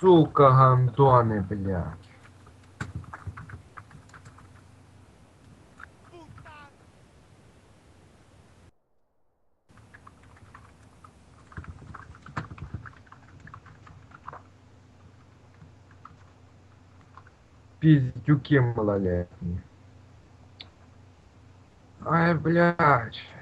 Сука, гандони, блядь. Пиздюки малолетние. Ай, блядь.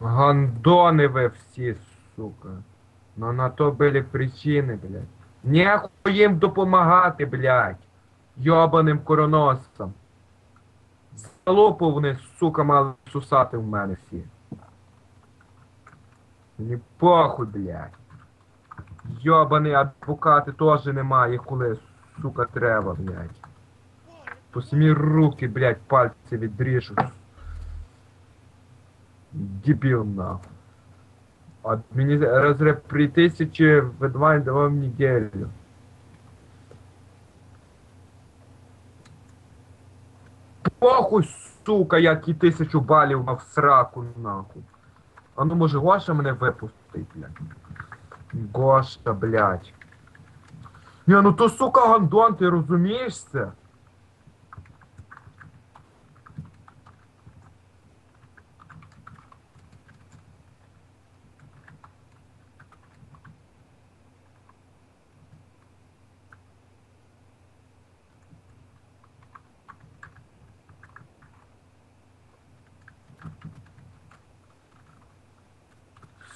Гандоны вы все, сука. Но на то были причини, блядь. Нехуй їм допомагати, блядь. Йобаним короносцям. Залупу вони, сука, мали сусати в мене всі. Мені похуй, блядь. Йобаний адвокати теж немає, коли, сука, треба, блядь. What? По самі руки, блядь, пальці відріжу. Дебіл нахуй. От мені разряд при тисячі видвань давав неділю. Похуй, сука, як і тисячу балів мав сраку нахуй. А ну може Гоша мене випустить, блядь. Гоша, блядь. Ні, ну то сука гандон, ти розумієш це?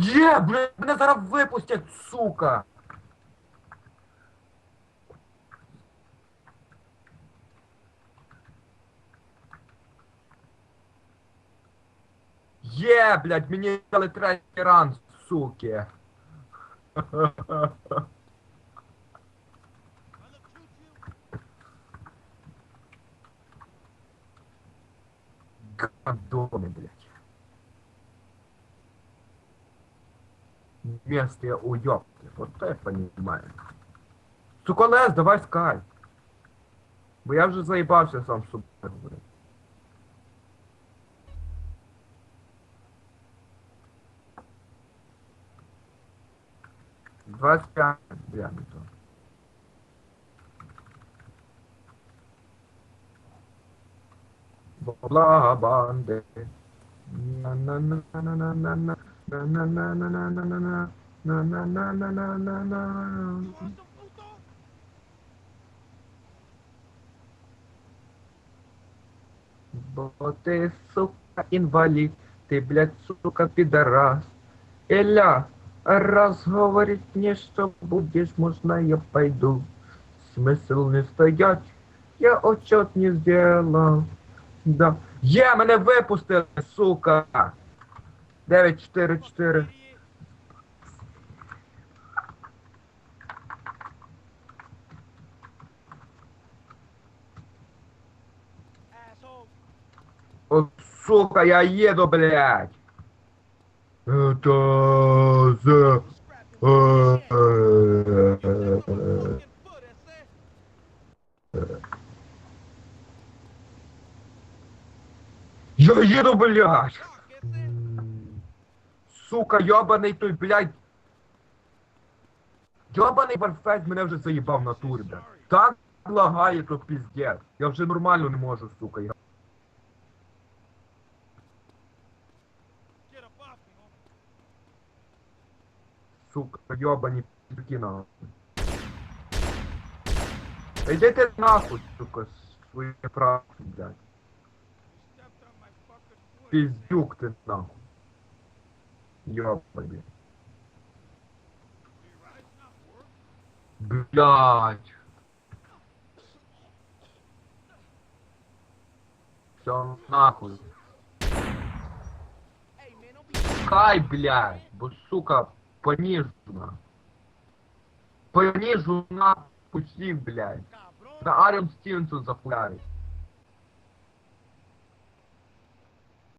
Є, блядь, мене зараз випустять, сука. Є, блядь, мені дали третій ран, суки. I look cute to you? Гандоны, блядь. Место я уёбки. Вот это я понимаю. Сука, Лес, давай скай. Бо я вже заїбався сам з собою, блядь. Двадцять п'ять, бля, не то. Бла банди. На Бо ти, сука, инвалид, ты, блядь, сука, пидорас. Эля, раз говорить мне, что будешь, можно я пойду. Смысл не стоять, я отчет не сделал. Да. Я мене випустили, сука! 944. Idiot. Asshole. О, сука, я еду, блядь. Это. Я еду, блядь сука, йобаний той, блядь. Йобаний варфейс мене вже заїбав на турі, блядь. Так лагає, то піздець. Я вже нормально не можу, сука. Я... Сука, йобані пізки на. Йдите нахуй, сука, свої правки, блядь. Піздюк ти нахуй. Ёпрби. Блядь. Все нахуй. Кай, блядь. Бо, сука, понижена. Понижена пути, блядь. На Арем Стивенсон захуярить.